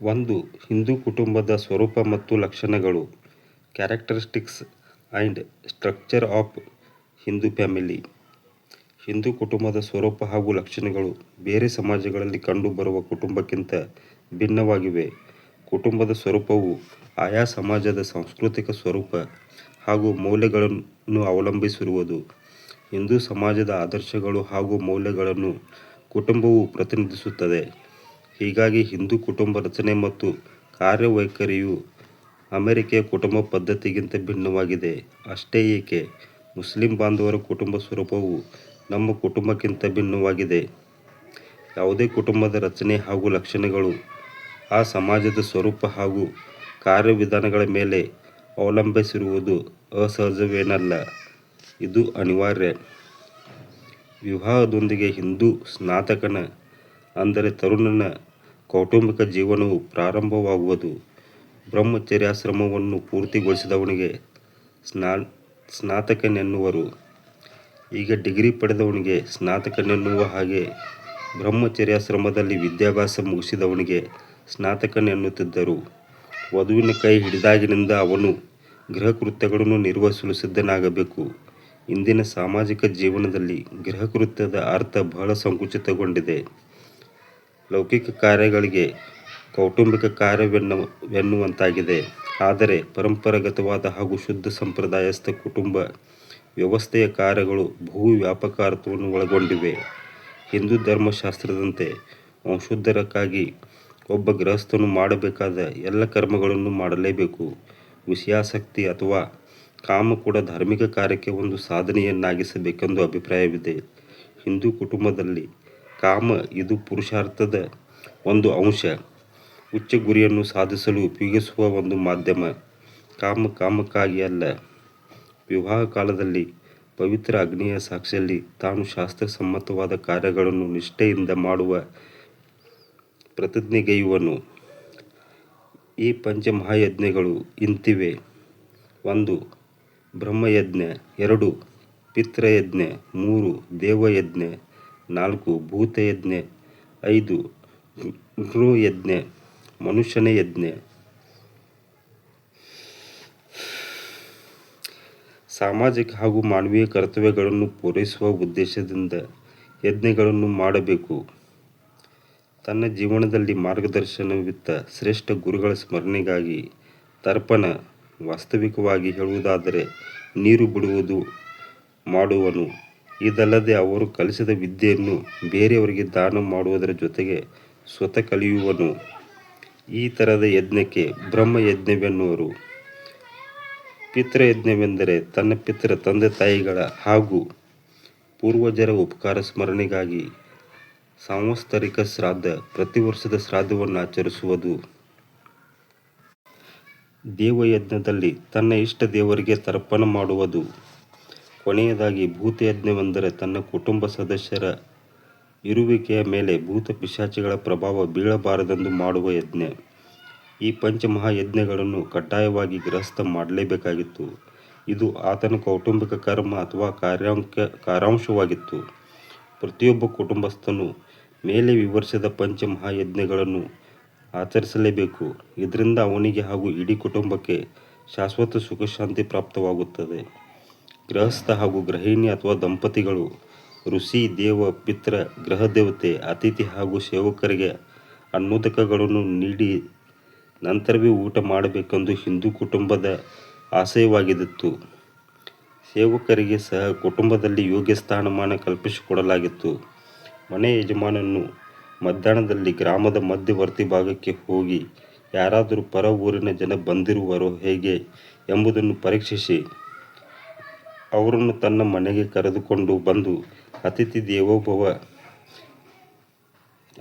ಒಂದು ಹಿಂದೂ ಕುಟುಂಬದ ಸ್ವರೂಪ ಮತ್ತು ಲಕ್ಷಣಗಳು characteristics and structure of Hindu family Hindu ಕುಟುಂಬದ ಸ್ವರೂಪ ಹಾಗೂ ಲಕ್ಷಣಗಳು ಬೇರೆ ಸಮಾಜಗಳಲ್ಲಿ ಕಂಡುಬರುವ ಕುಟುಂಬಕ್ಕಿಂತ ಭಿನ್ನವಾಗಿವೆ. ಕುಟುಂಬದ ಸ್ವರೂಪವು ಆಯಾ ಸಮಾಜದ ಸಾಂಸ್ಕೃತಿಕ ಸ್ವರೂಪ ಹಾಗೂ ಮೌಲ್ಯಗಳನ್ನು ಅವಲಂಬಿಸಿರುವುದು. ಹಿಂದೂ ಸಮಾಜದ ಆದರ್ಶಗಳು ಹಾಗೂ ಮೌಲ್ಯಗಳನ್ನು ಕುಟುಂಬವು ಪ್ರತಿನಿಧಿಸುತ್ತದೆ. ಹೀಗಾಗಿ ಹಿಂದೂ ಕುಟುಂಬ ರಚನೆ ಮತ್ತು ಕಾರ್ಯವೈಖರಿಯು ಅಮೆರಿಕೆಯ ಕುಟುಂಬ ಪದ್ಧತಿಗಿಂತ ಭಿನ್ನವಾಗಿದೆ. ಅಷ್ಟೇ ಏಕೆ? ಮುಸ್ಲಿಂ ಬಾಂಧವರ ಕುಟುಂಬ ಸ್ವರೂಪವು ನಮ್ಮ ಕುಟುಂಬಕ್ಕಿಂತ ಭಿನ್ನವಾಗಿದೆ. ಯಾವುದೇ ಕುಟುಂಬದ ರಚನೆ ಹಾಗೂ ಲಕ್ಷಣಗಳು ಆ ಸಮಾಜದ ಸ್ವರೂಪ ಹಾಗೂ ಕಾರ್ಯವಿಧಾನಗಳ ಮೇಲೆ ಅವಲಂಬಿಸಿರುವುದು ಅಸಹಜವೇನಲ್ಲ. ಇದು ಅನಿವಾರ್ಯ. ವಿವಾಹದೊಂದಿಗೆ ಹಿಂದೂ ಸ್ನಾತಕನ, ಅಂದರೆ ತರುಣನ ಕೌಟುಂಬಿಕ ಜೀವನವು ಪ್ರಾರಂಭವಾಗುವುದು. ಬ್ರಹ್ಮಚರ್ಯಾಶ್ರಮವನ್ನು ಪೂರ್ತಿಗೊಳಿಸಿದವನಿಗೆ ಸ್ನಾ, ಸ್ನಾತಕನೆನ್ನುವರು. ಈಗ ಡಿಗ್ರಿ ಪಡೆದವನಿಗೆ ಸ್ನಾತಕನೆನ್ನುವ ಹಾಗೆ ಬ್ರಹ್ಮಚರ್ಯಾಶ್ರಮದಲ್ಲಿ ವಿದ್ಯಾಭ್ಯಾಸ ಮುಗಿಸಿದವನಿಗೆ ಸ್ನಾತಕನೆನ್ನುತ್ತಿದ್ದರು. ವಧುವಿನ ಕೈ ಹಿಡಿದಾಗಿನಿಂದ ಅವನು ಗೃಹಕೃತ್ಯಗಳನ್ನು ನಿರ್ವಹಿಸಲು ಸಿದ್ಧನಾಗಬೇಕು. ಇಂದಿನ ಸಾಮಾಜಿಕ ಜೀವನದಲ್ಲಿ ಗೃಹಕೃತ್ಯದ ಅರ್ಥ ಬಹಳ ಸಂಕುಚಿತಗೊಂಡಿದೆ. ಲೌಕಿಕ ಕಾರ್ಯಗಳಿಗೆ ಕೌಟುಂಬಿಕ ಕಾರ್ಯವೆನ್ನುವಂತಾಗಿದೆ ಆದರೆ ಪರಂಪರಾಗತವಾದ ಹಾಗೂ ಶುದ್ಧ ಸಂಪ್ರದಾಯಸ್ಥ ಕುಟುಂಬ ವ್ಯವಸ್ಥೆಯ ಕಾರ್ಯಗಳು ಬಹು ವ್ಯಾಪಕ ಅರ್ಥವನ್ನು ಒಳಗೊಂಡಿವೆ. ಹಿಂದೂ ಧರ್ಮಶಾಸ್ತ್ರದಂತೆ ವಂಶೋದ್ಧಾರಕ್ಕಾಗಿ ಒಬ್ಬ ಗೃಹಸ್ಥನು ಮಾಡಬೇಕಾದ ಎಲ್ಲ ಕರ್ಮಗಳನ್ನು ಮಾಡಲೇಬೇಕು. ವಿಷಯಾಸಕ್ತಿ ಅಥವಾ ಕಾಮ ಕೂಡ ಧಾರ್ಮಿಕ ಕಾರ್ಯಕ್ಕೆ ಒಂದು ಸಾಧನೆಯನ್ನಾಗಿಸಬೇಕೆಂದು ಅಭಿಪ್ರಾಯವಿದೆ. ಹಿಂದೂ ಕುಟುಂಬದಲ್ಲಿ ಕಾಮ ಇದು ಪುರುಷಾರ್ಥದ ಒಂದು ಅಂಶ. ಉಚ್ಚ ಗುರಿಯನ್ನು ಸಾಧಿಸಲು ಉಪಯೋಗಿಸುವ ಒಂದು ಮಾಧ್ಯಮ. ಕಾಮ ಕಾಮಕ್ಕಾಗಿ ಅಲ್ಲ. ವಿವಾಹ ಕಾಲದಲ್ಲಿ ಪವಿತ್ರ ಅಗ್ನಿಯ ಸಾಕ್ಷಿಯಲ್ಲಿ ತಾನು ಶಾಸ್ತ್ರಸಮ್ಮತವಾದ ಕಾರ್ಯಗಳನ್ನು ನಿಷ್ಠೆಯಿಂದ ಮಾಡುವ ಪ್ರತಿಜ್ಞೆಗೈಯುವನು. ಈ ಪಂಚಮಹಾಯಜ್ಞಗಳು ಇಂತಿವೆ. ಒಂದು, ಬ್ರಹ್ಮಯಜ್ಞ. ಎರಡು ಪಿತೃಯಜ್ಞ ಮೂರು, ದೇವಯಜ್ಞ. ನಾಲ್ಕು ಭೂತಯಜ್ಞ, ಐದು ಗೃಹಯಜ್ಞ ಮನುಷ್ಯನ ಯಜ್ಞ. ಸಾಮಾಜಿಕ ಹಾಗೂ ಮಾನವೀಯ ಕರ್ತವ್ಯಗಳನ್ನು ಪೂರೈಸುವ ಉದ್ದೇಶದಿಂದ ಯಜ್ಞಗಳನ್ನು ಮಾಡಬೇಕು. ತನ್ನ ಜೀವನದಲ್ಲಿ ಮಾರ್ಗದರ್ಶನವಿತ್ತ ಶ್ರೇಷ್ಠ ಗುರುಗಳ ಸ್ಮರಣೆಗಾಗಿ ತರ್ಪಣ ವಾಸ್ತವಿಕವಾಗಿ ಹೇಳುವುದಾದರೆ ನೀರು ಬಿಡುವುದು ಮಾಡುವನು. ಇದಲ್ಲದೆ ಅವರು ಕಲಿಸಿದ ವಿದ್ಯೆಯನ್ನು ಬೇರೆಯವರಿಗೆ ದಾನ ಮಾಡುವುದರ ಜೊತೆಗೆ ಸ್ವತಃ ಕಲಿಯುವನು. ಈ ಥರದ ಯಜ್ಞಕ್ಕೆ ಬ್ರಹ್ಮಯಜ್ಞವೆನ್ನುವರು. ಪಿತೃಯಜ್ಞವೆಂದರೆ ತನ್ನ ಪಿತೃ ತಂದೆ ತಾಯಿಗಳ ಹಾಗೂ ಪೂರ್ವಜರ ಉಪಕಾರ ಸ್ಮರಣೆಗಾಗಿ ಸಾಂವತ್ಸರಿಕ ಶ್ರಾದ್ದ ಪ್ರತಿ ವರ್ಷದ ಶ್ರಾದ್ದವನ್ನು ಆಚರಿಸುವುದು. ದೇವಯಜ್ಞದಲ್ಲಿ ತನ್ನ ಇಷ್ಟ ದೇವರಿಗೆ ತರ್ಪಣ ಮಾಡುವುದು. ಕೊನೆಯದಾಗಿ ಭೂತಯಜ್ಞವೆಂದರೆ ತನ್ನ ಕುಟುಂಬ ಸದಸ್ಯರ ಇರುವಿಕೆಯ ಮೇಲೆ ಭೂತ ಪಿಶಾಚಿಗಳ ಪ್ರಭಾವ ಬೀಳಬಾರದೆಂದು ಮಾಡುವ ಯಜ್ಞ. ಈ ಪಂಚಮಹಾಯಜ್ಞಗಳನ್ನು ಕಡ್ಡಾಯವಾಗಿ ಗೃಹಸ್ಥ ಮಾಡಲೇಬೇಕಾಗಿತ್ತು. ಇದು ಆತನ ಕೌಟುಂಬಿಕ ಕರ್ಮ ಅಥವಾ ಕಾರ್ಯಾಂಕ ಕಾರಾಂಶವಾಗಿತ್ತು ಪ್ರತಿಯೊಬ್ಬ ಕುಟುಂಬಸ್ಥನು ಮೇಲೆ ವಿವರಿಸಿದ ಪಂಚಮಹಾಯಜ್ಞಗಳನ್ನು ಆಚರಿಸಲೇಬೇಕು. ಇದರಿಂದ ಅವನಿಗೆ ಹಾಗೂ ಇಡೀ ಕುಟುಂಬಕ್ಕೆ ಶಾಶ್ವತ ಸುಖಶಾಂತಿ ಪ್ರಾಪ್ತವಾಗುತ್ತದೆ. ಗೃಹಸ್ಥ ಹಾಗೂ ಗೃಹಿಣಿ ಅಥವಾ ದಂಪತಿಗಳು, ಋಷಿ, ದೇವ ಪಿತೃ ಗೃಹದೇವತೆ, ಅತಿಥಿ ಹಾಗೂ ಸೇವಕರಿಗೆ ಅನ್ನೋದಕಗಳನ್ನು ನೀಡಿ ನಂತರವೇ ಊಟ ಮಾಡಬೇಕೆಂದು ಹಿಂದೂ ಕುಟುಂಬದ ಆಶಯವಾಗಿದ್ದಿತ್ತು ಸೇವಕರಿಗೆ ಸಹ ಕುಟುಂಬದಲ್ಲಿ ಯೋಗ್ಯ ಸ್ಥಾನಮಾನ ಕಲ್ಪಿಸಿಕೊಡಲಾಗಿತ್ತು. ಮನೆ ಯಜಮಾನನ್ನು ಮಧ್ಯಾಹ್ನದಲ್ಲಿ ಗ್ರಾಮದ ಮಧ್ಯವರ್ತಿ ಭಾಗಕ್ಕೆ ಹೋಗಿ ಯಾರಾದರೂ ಪರ ಊರಿನ ಜನ ಬಂದಿರುವರೋ ಹೇಗೆ ಎಂಬುದನ್ನು ಪರೀಕ್ಷಿಸಿ. ಅವರನ್ನು ತನ್ನ ಮನೆಗೆ ಕರೆದುಕೊಂಡು ಬಂದು ಅತಿಥಿ ದೇವೋಭವ,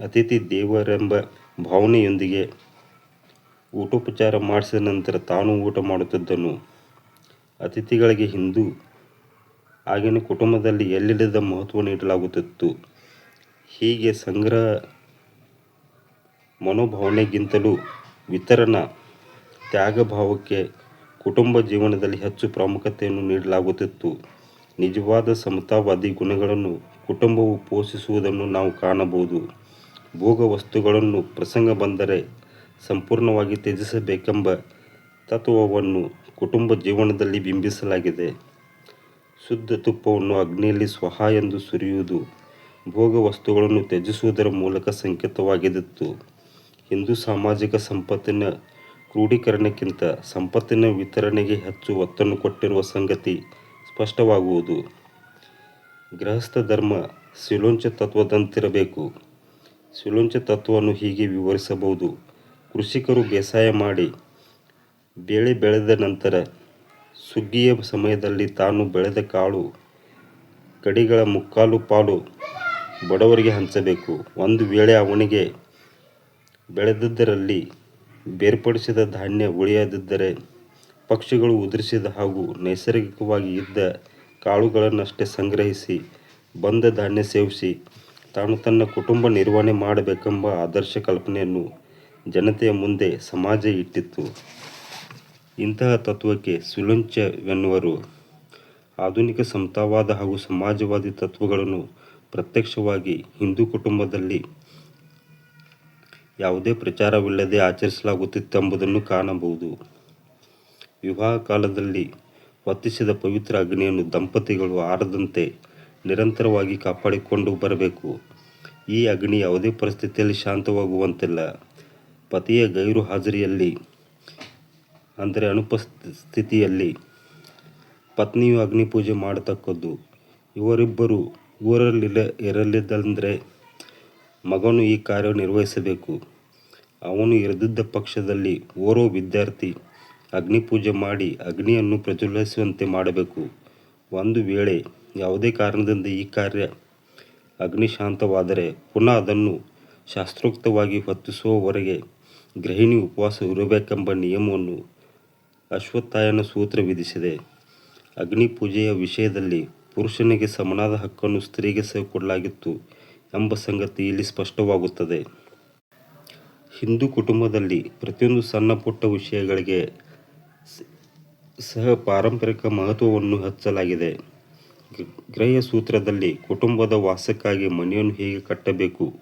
ಅತಿಥಿ ದೇವರೆಂಬ ಭಾವನೆಯೊಂದಿಗೆ ಊಟೋಪಚಾರ ಮಾಡಿಸಿದ ನಂತರ ತಾನು ಊಟ ಮಾಡುತ್ತಿದ್ದನು. ಅತಿಥಿಗಳಿಗೆ ಹಿಂದೂ ಆಗಿನ ಕುಟುಂಬದಲ್ಲಿ ಎಲ್ಲಿಲ್ಲದ ಮಹತ್ವ ನೀಡಲಾಗುತ್ತಿತ್ತು? ಹೀಗೆ ಸಂಗ್ರಹ ಮನೋಭಾವನೆಗಿಂತಲೂ ವಿತರಣಾ ತ್ಯಾಗಭಾವಕ್ಕೆ ಕುಟುಂಬ ಜೀವನದಲ್ಲಿ ಹೆಚ್ಚು ಪ್ರಾಮುಖ್ಯತೆಯನ್ನು ನೀಡಲಾಗುತ್ತಿತ್ತು. ನಿಜವಾದ ಸಮತಾವಾದಿ ಗುಣಗಳನ್ನು ಕುಟುಂಬವು ಪೋಷಿಸುವುದನ್ನು ನಾವು ಕಾಣಬಹುದು. ಭೋಗ ವಸ್ತುಗಳನ್ನು ಪ್ರಸಂಗ ಬಂದರೆ ಸಂಪೂರ್ಣವಾಗಿ ತ್ಯಜಿಸಬೇಕೆಂಬ ತತ್ವವನ್ನು ಕುಟುಂಬ ಜೀವನದಲ್ಲಿ ಬಿಂಬಿಸಲಾಗಿದೆ. ಶುದ್ಧ ತುಪ್ಪವನ್ನು ಅಗ್ನಿಯಲ್ಲಿ ಸ್ವಹ ಎಂದು ಸುರಿಯುವುದು ಭೋಗ ವಸ್ತುಗಳನ್ನು ತ್ಯಜಿಸುವುದರ ಮೂಲಕ ಸಂಕೇತವಾಗಿದ್ದಿತ್ತು ಹಿಂದೂ ಸಾಮಾಜಿಕ ಸಂಪತ್ತಿನ ಕ್ರೋಢೀಕರಣಕ್ಕಿಂತ ಸಂಪತ್ತಿನ ವಿತರಣೆಗೆ ಹೆಚ್ಚು ಒತ್ತನ್ನು ಕೊಟ್ಟಿರುವ ಸಂಗತಿ ಸ್ಪಷ್ಟವಾಗುವುದು. ಗೃಹಸ್ಥ ಧರ್ಮ ಸಿಲೋಂಚ ತತ್ವದಂತಿರಬೇಕು. ಸಿಲೋಂಚ ತತ್ವವನ್ನು ಹೀಗೆ ವಿವರಿಸಬಹುದು. ಕೃಷಿಕರು ಬೇಸಾಯ ಮಾಡಿ ಬೆಳೆ ಬೆಳೆದ ನಂತರ ಸುಗ್ಗಿಯ ಸಮಯದಲ್ಲಿ ತಾನು ಬೆಳೆದ ಕಾಳು ಕಡಿಗಳ ಮುಕ್ಕಾಲು ಪಾಲು ಬಡವರಿಗೆ ಹಂಚಬೇಕು. ಒಂದು ವೇಳೆ ಅವನಿಗೆ ಬೆಳೆದದ್ದರಲ್ಲಿ ಬೇರ್ಪಡಿಸಿದ ಧಾನ್ಯ ಉಳಿಯದಿದ್ದರೆ ಪಕ್ಷಿಗಳು ಉದುರಿಸಿದ ಹಾಗೂ ನೈಸರ್ಗಿಕವಾಗಿ ಇದ್ದ ಕಾಳುಗಳನ್ನಷ್ಟೇ ಸಂಗ್ರಹಿಸಿ, ಬಂದ ಧಾನ್ಯ ಸೇವಿಸಿ, ತಾನು ತನ್ನ ಕುಟುಂಬ ನಿರ್ವಹಣೆ ಮಾಡಬೇಕೆಂಬ ಆದರ್ಶ ಕಲ್ಪನೆಯನ್ನು ಜನತೆಯ ಮುಂದೆ ಸಮಾಜ ಇಟ್ಟಿತ್ತು. ಇಂತಹ ತತ್ವಕ್ಕೆ ಸುಲುಂಚವೆನ್ನುವರು. ಆಧುನಿಕ ಸಮತಾವಾದ ಹಾಗೂ ಸಮಾಜವಾದಿ ತತ್ವಗಳನ್ನು ಪ್ರತ್ಯಕ್ಷವಾಗಿ ಹಿಂದೂ ಕುಟುಂಬದಲ್ಲಿ ಯಾವುದೇ ಪ್ರಚಾರವಿಲ್ಲದೆ ಆಚರಿಸಲಾಗುತ್ತಿತ್ತೆಂಬುದನ್ನು ಕಾಣಬಹುದು. ವಿವಾಹ ಕಾಲದಲ್ಲಿ ಹೊತ್ತಿಸಿದ ಪವಿತ್ರ ಅಗ್ನಿಯನ್ನು ದಂಪತಿಗಳು ಆರದಂತೆ ನಿರಂತರವಾಗಿ ಕಾಪಾಡಿಕೊಂಡು ಬರಬೇಕು. ಈ ಅಗ್ನಿ ಯಾವುದೇ ಪರಿಸ್ಥಿತಿಯಲ್ಲಿ ಶಾಂತವಾಗುವಂತಿಲ್ಲ. ಪತಿಯ ಗೈರು ಹಾಜರಿಯಲ್ಲಿ, ಅಂದರೆ ಅನುಪಸ್ಥಿತಿಯಲ್ಲಿ ಪತ್ನಿಯು ಅಗ್ನಿ ಪೂಜೆ ಮಾಡತಕ್ಕದ್ದು. ಇವರಿಬ್ಬರು ಊರಲ್ಲಿಲ್ಲ, ಇರಲಿಲ್ಲಂದರೆ ಮಗನು ಈ ಕಾರ್ಯ ನಿರ್ವಹಿಸಬೇಕು. ಅವನು ಇರದಿದ್ದ ಪಕ್ಷದಲ್ಲಿ ಓರೋ ವಿದ್ಯಾರ್ಥಿ ಅಗ್ನಿ ಪೂಜೆ ಮಾಡಿ ಅಗ್ನಿಯನ್ನು ಪ್ರಜ್ವಲಿಸುವಂತೆ ಮಾಡಬೇಕು. ಒಂದು ವೇಳೆ ಯಾವುದೇ ಕಾರಣದಿಂದ ಈ ಕಾರ್ಯ ಅಗ್ನಿ ಶಾಂತವಾದರೆ ಪುನಃ ಅದನ್ನು ಶಾಸ್ತ್ರೋಕ್ತವಾಗಿ ಹೊತ್ತಿಸುವವರೆಗೆ ಗೃಹಿಣಿ ಉಪವಾಸ ಇರಬೇಕೆಂಬ ನಿಯಮವನ್ನು ಅಶ್ವತ್ಥಾಯನ ಸೂತ್ರ ವಿಧಿಸಿದೆ. ಅಗ್ನಿ ಪೂಜೆಯ ವಿಷಯದಲ್ಲಿ ಪುರುಷನಿಗೆ ಸಮನಾದ ಹಕ್ಕನ್ನು ಸ್ತ್ರೀಗೆ ಸಹ ಕೊಡಲಾಗಿತ್ತು ಎಂಬ ಸಂಗತಿ ಇಲ್ಲಿ ಸ್ಪಷ್ಟವಾಗುತ್ತದೆ. ಹಿಂದೂ ಕುಟುಂಬದಲ್ಲಿ ಪ್ರತಿಯೊಂದು ಸಣ್ಣ ಪುಟ್ಟ ವಿಷಯಗಳಿಗೆ ಸಹ ಪಾರಂಪರಿಕ ಮಹತ್ವವನ್ನು ಹಚ್ಚಲಾಗಿದೆ. ಗ್ರಹ ಸೂತ್ರದಲ್ಲಿ ಕುಟುಂಬದ ವಾಸಕ್ಕಾಗಿ ಮನೆಯನ್ನು ಹೇಗೆ ಕಟ್ಟಬೇಕು,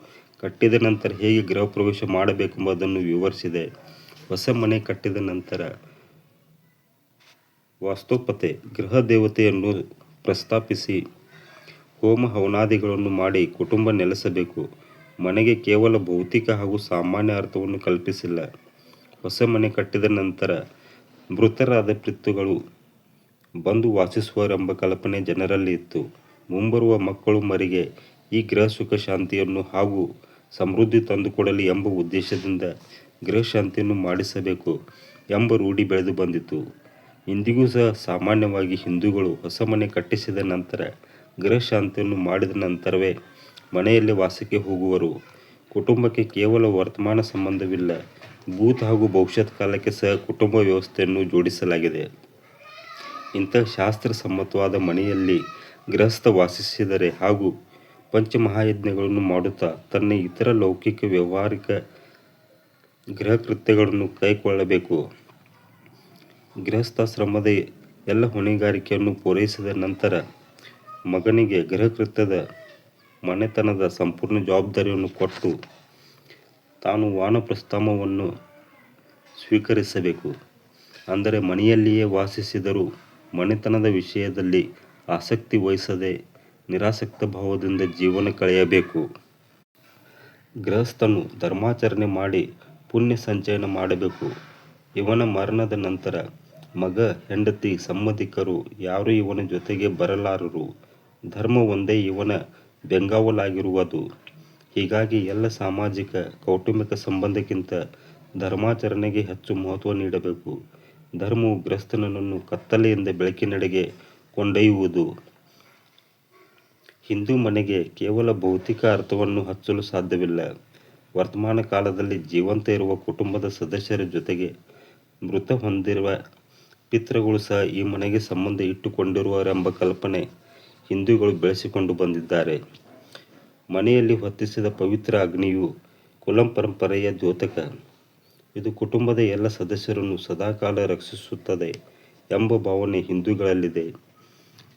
ಕಟ್ಟಿದ ನಂತರ ಹೇಗೆ ಗೃಹ ಪ್ರವೇಶ ಮಾಡಬೇಕೆಂಬುದನ್ನು ವಿವರಿಸಿದೆ. ಹೊಸ ಮನೆ ಕಟ್ಟಿದ ನಂತರ ವಾಸ್ತುಪತೆ, ಗೃಹ ದೇವತೆಯನ್ನು ಪ್ರಸ್ತಾಪಿಸಿ ಹೋಮ ಹವನಾದಿಗಳನ್ನು ಮಾಡಿ ಕುಟುಂಬ ನೆಲೆಸಬೇಕು. ಮನೆಗೆ ಕೇವಲ ಭೌತಿಕ ಹಾಗೂ ಸಾಮಾನ್ಯ ಅರ್ಥವನ್ನು ಕಲ್ಪಿಸಿಲ್ಲ. ಹೊಸ ಮನೆ ಕಟ್ಟಿದ ನಂತರ ಮೃತರಾದ ಪಿತೃಗಳು ಬಂದು ವಾಸಿಸುವರೆಂಬ ಕಲ್ಪನೆ ಜನರಲ್ಲಿ ಇತ್ತು. ಮುಂಬರುವ ಮಕ್ಕಳು ಮರಿಗೆ ಈ ಗೃಹ ಸುಖ ಶಾಂತಿಯನ್ನು ಹಾಗೂ ಸಮೃದ್ಧಿ ತಂದುಕೊಡಲಿ ಎಂಬ ಉದ್ದೇಶದಿಂದ ಗೃಹ ಶಾಂತಿಯನ್ನು ಮಾಡಿಸಬೇಕು ಎಂಬ ರೂಢಿ ಬೆಳೆದು ಬಂದಿತು ಇಂದಿಗೂ ಸಹ ಸಾಮಾನ್ಯವಾಗಿ ಹಿಂದೂಗಳು ಹೊಸ ಮನೆ ಕಟ್ಟಿಸಿದ ನಂತರ ಗೃಹ ಶಾಂತಿಯನ್ನು ಮಾಡಿದ ನಂತರವೇ ಮನೆಯಲ್ಲಿ ವಾಸಕ್ಕೆ ಹೋಗುವರು. ಕುಟುಂಬಕ್ಕೆ ಕೇವಲ ವರ್ತಮಾನ ಸಂಬಂಧವಿಲ್ಲ, ಭೂತ ಹಾಗೂ ಭವಿಷ್ಯತ್ ಕಾಲಕ್ಕೆ ಸಹ ಕುಟುಂಬ ವ್ಯವಸ್ಥೆಯನ್ನು ಜೋಡಿಸಲಾಗಿದೆ. ಇಂಥ ಶಾಸ್ತ್ರ ಸಮ್ಮತವಾದ ಮನೆಯಲ್ಲಿ ಗೃಹಸ್ಥ ವಾಸಿಸಿದರೆ ಹಾಗೂ ಪಂಚಮಹಾಯಜ್ಞಗಳನ್ನು ಮಾಡುತ್ತಾ ತನ್ನ ಇತರ ಲೌಕಿಕ ವ್ಯವಹಾರಿಕ ಗೃಹ ಕೃತ್ಯಗಳನ್ನು ಕೈಗೊಳ್ಳಬೇಕು ಗೃಹಸ್ಥಾಶ್ರಮದ ಎಲ್ಲ ಹೊಣೆಗಾರಿಕೆಯನ್ನು ಪೂರೈಸಿದ ನಂತರ ಮಗನಿಗೆ ಗೃಹಕೃತ್ಯದ ಮನೆತನದ ಸಂಪೂರ್ಣ ಜವಾಬ್ದಾರಿಯನ್ನು ಕೊಟ್ಟು ತಾನು ವಾನಪ್ರಸ್ಥಾಮವನ್ನು ಸ್ವೀಕರಿಸಬೇಕು. ಅಂದರೆ ಮನೆಯಲ್ಲಿಯೇ ವಾಸಿಸಿದರೂ ಮನೆತನದ ವಿಷಯದಲ್ಲಿ ಆಸಕ್ತಿ ವಹಿಸದೆ ನಿರಾಸಕ್ತ ಭಾವದಿಂದ ಜೀವನ ಕಳೆಯಬೇಕು. ಗೃಹಸ್ಥನು ಧರ್ಮಾಚರಣೆ ಮಾಡಿ ಪುಣ್ಯ ಸಂಚಯನ ಮಾಡಬೇಕು. ಇವನ ಮರಣದ ನಂತರ ಮಗ, ಹೆಂಡತಿ, ಸಂಬಂಧಿಕರು ಯಾರೂ ಇವನ ಜೊತೆಗೆ ಬರಲಾರರು. ಧರ್ಮ ಒಂದೇ ಇವನ ಬೆಂಗಾವಲಾಗಿರುವುದು. ಹೀಗಾಗಿ ಎಲ್ಲ ಸಾಮಾಜಿಕ, ಕೌಟುಂಬಿಕ ಸಂಬಂಧಕ್ಕಿಂತ ಧರ್ಮಾಚರಣೆಗೆ ಹೆಚ್ಚು ಮಹತ್ವ ನೀಡಬೇಕು. ಧರ್ಮವು ಗ್ರಸ್ತನನ್ನು ಕತ್ತಲೆಯಿಂದ ಬೆಳಕಿನೆಡೆಗೆ ಕೊಂಡೊಯ್ಯುವುದು. ಹಿಂದೂ ಮನೆಗೆ ಕೇವಲ ಭೌತಿಕ ಅರ್ಥವನ್ನು ಹಚ್ಚಲು ಸಾಧ್ಯವಿಲ್ಲ. ವರ್ತಮಾನ ಕಾಲದಲ್ಲಿ ಜೀವಂತ ಇರುವ ಕುಟುಂಬದ ಸದಸ್ಯರ ಜೊತೆಗೆ ಮೃತ ಹೊಂದಿರುವ ಪಿತೃಗಳು ಸಹ ಈ ಮನೆಗೆ ಸಂಬಂಧ ಇಟ್ಟುಕೊಂಡಿರುವರೆಂಬ ಕಲ್ಪನೆ ಹಿಂದೂಗಳು ಬೆಳೆಸಿಕೊಂಡು ಬಂದಿದ್ದಾರೆ. ಮನೆಯಲ್ಲಿ ಹೊತ್ತಿಸಿದ ಪವಿತ್ರ ಅಗ್ನಿಯು ಕುಲಂ ಪರಂಪರೆಯ ದ್ಯೋತಕ. ಇದು ಕುಟುಂಬದ ಎಲ್ಲ ಸದಸ್ಯರನ್ನು ಸದಾಕಾಲ ರಕ್ಷಿಸುತ್ತದೆ ಎಂಬ ಭಾವನೆ ಹಿಂದೂಗಳಲ್ಲಿದೆ.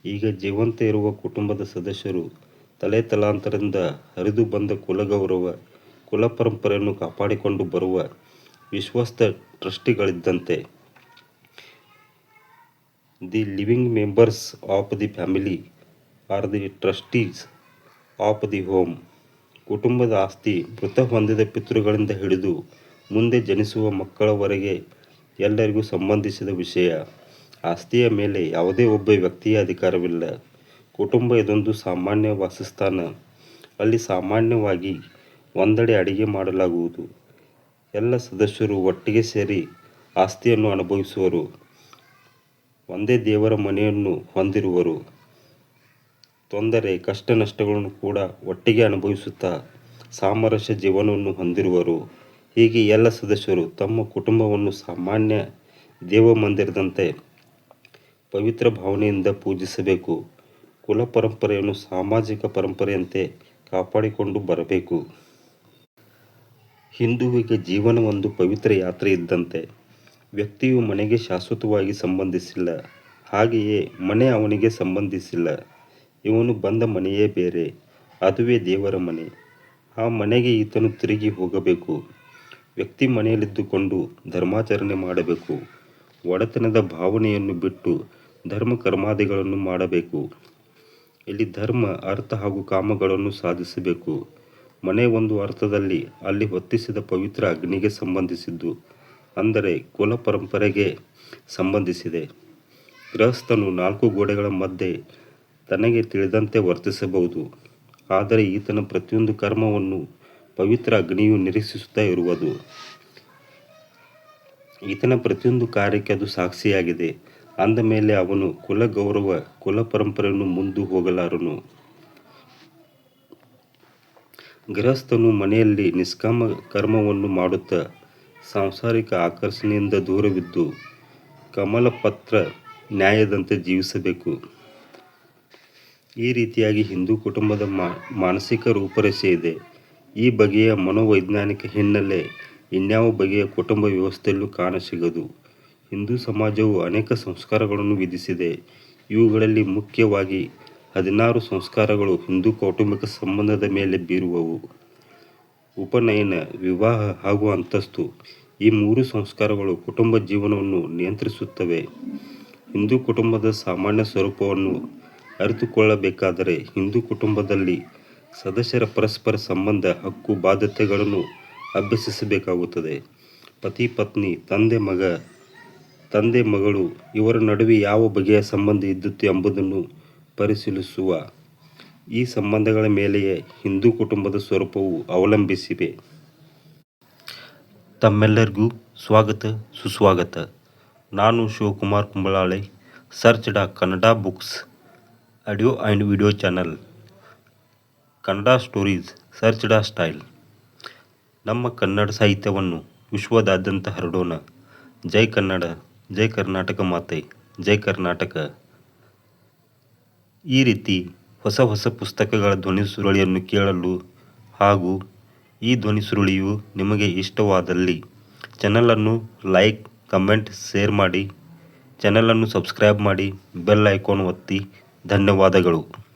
ಈಗ ಜೀವಂತ ಇರುವ ಕುಟುಂಬದ ಸದಸ್ಯರು ತಲೆ ತಲಾಂತರದಿಂದ ಹರಿದು ಬಂದ ಕುಲಗೌರವ, ಕುಲ ಪರಂಪರೆಯನ್ನು ಕಾಪಾಡಿಕೊಂಡು ಬರುವ ವಿಶ್ವಸ್ತ ಟ್ರಸ್ಟಿಗಳಿದ್ದಂತೆ. The living members of the family are the trustees of the home ಕುಟುಂಬದ ಆಸ್ತಿ ಮೃತ ಹೊಂದಿದ ಪಿತೃಗಳಿಂದ ಹಿಡಿದು ಮುಂದೆ ಜನಿಸುವ ಮಕ್ಕಳವರೆಗೆ ಎಲ್ಲರಿಗೂ ಸಂಬಂಧಿಸಿದ ವಿಷಯ. ಆಸ್ತಿಯ ಮೇಲೆ ಯಾವುದೇ ಒಬ್ಬ ವ್ಯಕ್ತಿಯ ಅಧಿಕಾರವಿಲ್ಲ. ಕುಟುಂಬ ಇದೊಂದು ಸಾಮಾನ್ಯ ವಾಸಸ್ಥಾನ. ಅಲ್ಲಿ ಸಾಮಾನ್ಯವಾಗಿ ಒಂದೆಡೆ ಅಡಿಗೆ ಮಾಡಲಾಗುವುದು. ಎಲ್ಲ ಸದಸ್ಯರು ಒಟ್ಟಿಗೆ ಸೇರಿ ಆಸ್ತಿಯನ್ನು ಅನುಭವಿಸುವರು. ಒಂದೇ ದೇವರ ಮನೆಯನ್ನು ಹೊಂದಿರುವರು. ತೊಂದರೆ ಕಷ್ಟ ನಷ್ಟಗಳನ್ನು ಕೂಡ ಒಟ್ಟಿಗೆ ಅನುಭವಿಸುತ್ತಾ ಸಾಮರಸ್ಯ ಜೀವನವನ್ನು ಹೊಂದಿರುವರು. ಹೀಗೆ ಎಲ್ಲ ಸದಸ್ಯರು ತಮ್ಮ ಕುಟುಂಬವನ್ನು ಸಾಮಾನ್ಯ ದೇವ ಮಂದಿರದಂತೆ ಪವಿತ್ರ ಭಾವನೆಯಿಂದ ಪೂಜಿಸಬೇಕು. ಕುಲ ಪರಂಪರೆಯನ್ನು ಸಾಮಾಜಿಕ ಪರಂಪರೆಯಂತೆ ಕಾಪಾಡಿಕೊಂಡು ಬರಬೇಕು. ಹಿಂದುವಿಗೆ ಜೀವನ ಒಂದು ಪವಿತ್ರ ಯಾತ್ರೆ ಇದ್ದಂತೆ ವ್ಯಕ್ತಿಯು ಮನೆಗೆ ಶಾಶ್ವತವಾಗಿ ಸಂಬಂಧಿಸಿಲ್ಲ. ಹಾಗೆಯೇ ಮನೆ ಅವನಿಗೆ ಸಂಬಂಧಿಸಿಲ್ಲ. ಇವನು ಬಂದ ಮನೆಯೇ ಬೇರೆ, ಅದುವೇ ದೇವರ ಮನೆ. ಆ ಮನೆಗೆ ಈತನು ತಿರುಗಿ ಹೋಗಬೇಕು. ವ್ಯಕ್ತಿ ಮನೆಯಲ್ಲಿದ್ದುಕೊಂಡು ಧರ್ಮಾಚರಣೆ ಮಾಡಬೇಕು. ಒಡೆತನದ ಭಾವನೆಯನ್ನು ಬಿಟ್ಟು ಧರ್ಮ ಕರ್ಮಾದಿಗಳನ್ನು ಮಾಡಬೇಕು. ಇಲ್ಲಿ ಧರ್ಮ, ಅರ್ಥ ಹಾಗೂ ಕಾಮಗಳನ್ನು ಸಾಧಿಸಬೇಕು. ಮನೆ ಒಂದು ಅರ್ಥದಲ್ಲಿ ಅಲ್ಲಿ ಹೊತ್ತಿಸಿದ ಪವಿತ್ರ ಅಗ್ನಿಗೆ ಸಂಬಂಧಿಸಿದ್ದು, ಅಂದರೆ ಕುಲ ಪರಂಪರೆಗೆ ಸಂಬಂಧಿಸಿದೆ. ಗೃಹಸ್ಥನು ನಾಲ್ಕು ಗೋಡೆಗಳ ಮಧ್ಯೆ ತನಗೆ ತಿಳಿದಂತೆ ವರ್ತಿಸಬಹುದು. ಆದರೆ ಈತನ ಪ್ರತಿಯೊಂದು ಕರ್ಮವನ್ನು ಪವಿತ್ರ ಅಗ್ನಿಯು ನಿರೀಕ್ಷಿಸುತ್ತಾ ಇರುವುದು. ಈತನ ಪ್ರತಿಯೊಂದು ಕಾರ್ಯಕ್ಕೆ ಅದು ಸಾಕ್ಷಿಯಾಗಿದೆ. ಅಂದ ಮೇಲೆ ಅವನು ಕುಲ ಗೌರವ ಕುಲ ಪರಂಪರೆಯನ್ನು ಮುಂದು ಹೋಗಲಾರನು. ಗೃಹಸ್ಥನು ಮನೆಯಲ್ಲಿ ನಿಷ್ಕಾಮ ಕರ್ಮವನ್ನು ಮಾಡುತ್ತಾ ಸಾಂಸಾರಿಕ ಆಕರ್ಷಣೆಯಿಂದ ದೂರವಿದ್ದು ಕಮಲಪತ್ರ ನ್ಯಾಯದಂತೆ ಜೀವಿಸಬೇಕು. ಈ ರೀತಿಯಾಗಿ ಹಿಂದೂ ಕುಟುಂಬದ ಮಾನಸಿಕ ರೂಪರೇಷೆ ಇದೆ. ಈ ಬಗೆಯ ಮನೋವೈಜ್ಞಾನಿಕ ಹಿನ್ನೆಲೆ ಇನ್ಯಾವ ಬಗೆಯ ಕುಟುಂಬ ವ್ಯವಸ್ಥೆಯಲ್ಲೂ ಕಾಣಸಿಗದು. ಹಿಂದೂ ಸಮಾಜವು ಅನೇಕ ಸಂಸ್ಕಾರಗಳನ್ನು ವಿಧಿಸಿದೆ. ಇವುಗಳಲ್ಲಿ ಮುಖ್ಯವಾಗಿ ಹದಿನಾರು ಸಂಸ್ಕಾರಗಳು ಹಿಂದೂ ಕೌಟುಂಬಿಕ ಸಂಬಂಧದ ಮೇಲೆ ಬೀರುವವು. ಉಪನಯನ, ವಿವಾಹ ಹಾಗೂ ಅಂತಸ್ತು ಈ ಮೂರು ಸಂಸ್ಕಾರಗಳು ಕುಟುಂಬ ಜೀವನವನ್ನು ನಿಯಂತ್ರಿಸುತ್ತವೆ. ಹಿಂದೂ ಕುಟುಂಬದ ಸಾಮಾನ್ಯ ಸ್ವರೂಪವನ್ನು ಅರಿತುಕೊಳ್ಳಬೇಕಾದರೆ ಹಿಂದೂ ಕುಟುಂಬದಲ್ಲಿ ಸದಸ್ಯರ ಪರಸ್ಪರ ಸಂಬಂಧ, ಹಕ್ಕು, ಬಾಧ್ಯತೆಗಳನ್ನು ಅಭ್ಯಸಿಸಬೇಕಾಗುತ್ತದೆ. ಪತಿ, ಪತ್ನಿ, ತಂದೆ, ಮಗ, ತಂದೆ, ಮಗಳು ಇವರ ನಡುವೆ ಯಾವ ಬಗೆಯ ಸಂಬಂಧ ಇದ್ದಿತ್ತು ಎಂಬುದನ್ನು ಪರಿಶೀಲಿಸುವ ಈ ಸಂಬಂಧಗಳ ಮೇಲೆಯೇ ಹಿಂದೂ ಕುಟುಂಬದ ಸ್ವರೂಪವು ಅವಲಂಬಿಸಿವೆ. ತಮ್ಮೆಲ್ಲರಿಗೂ ಸ್ವಾಗತ, ಸುಸ್ವಾಗತ. ನಾನು ಶಿವಕುಮಾರ್ ಕುಂಬಳಾಳೆ ಸರ್ಚ್ ಡಾ Kannada books. Audio and video channel Kannada stories search ಡಾ ಸ್ಟೈಲ್ ನಮ್ಮ ಕನ್ನಡ ಸಾಹಿತ್ಯವನ್ನು ವಿಶ್ವದಾದ್ಯಂತ ಹರಡೋಣ. ಜೈ ಕನ್ನಡ, ಜೈ ಕರ್ನಾಟಕ ಮಾತೆ, ಜೈ ಕರ್ನಾಟಕ. ಈ ರೀತಿ ಹೊಸ ಹೊಸ ಪುಸ್ತಕಗಳ ಧ್ವನಿ ಸುರುಳಿಯನ್ನು ಕೇಳಲು ಹಾಗೂ ಈ ಧ್ವನಿ ಸುರುಳಿಯು ನಿಮಗೆ ಇಷ್ಟವಾದಲ್ಲಿ ಚಾನಲನ್ನು ಲೈಕ್ ಕಮೆಂಟ್ ಶೇರ್ ಮಾಡಿ. ಚಾನಲನ್ನು ಸಬ್ಸ್ಕ್ರೈಬ್ ಮಾಡಿ ಬೆಲ್ ಐಕಾನ್ ಒತ್ತಿ. ಧನ್ಯವಾದಗಳು.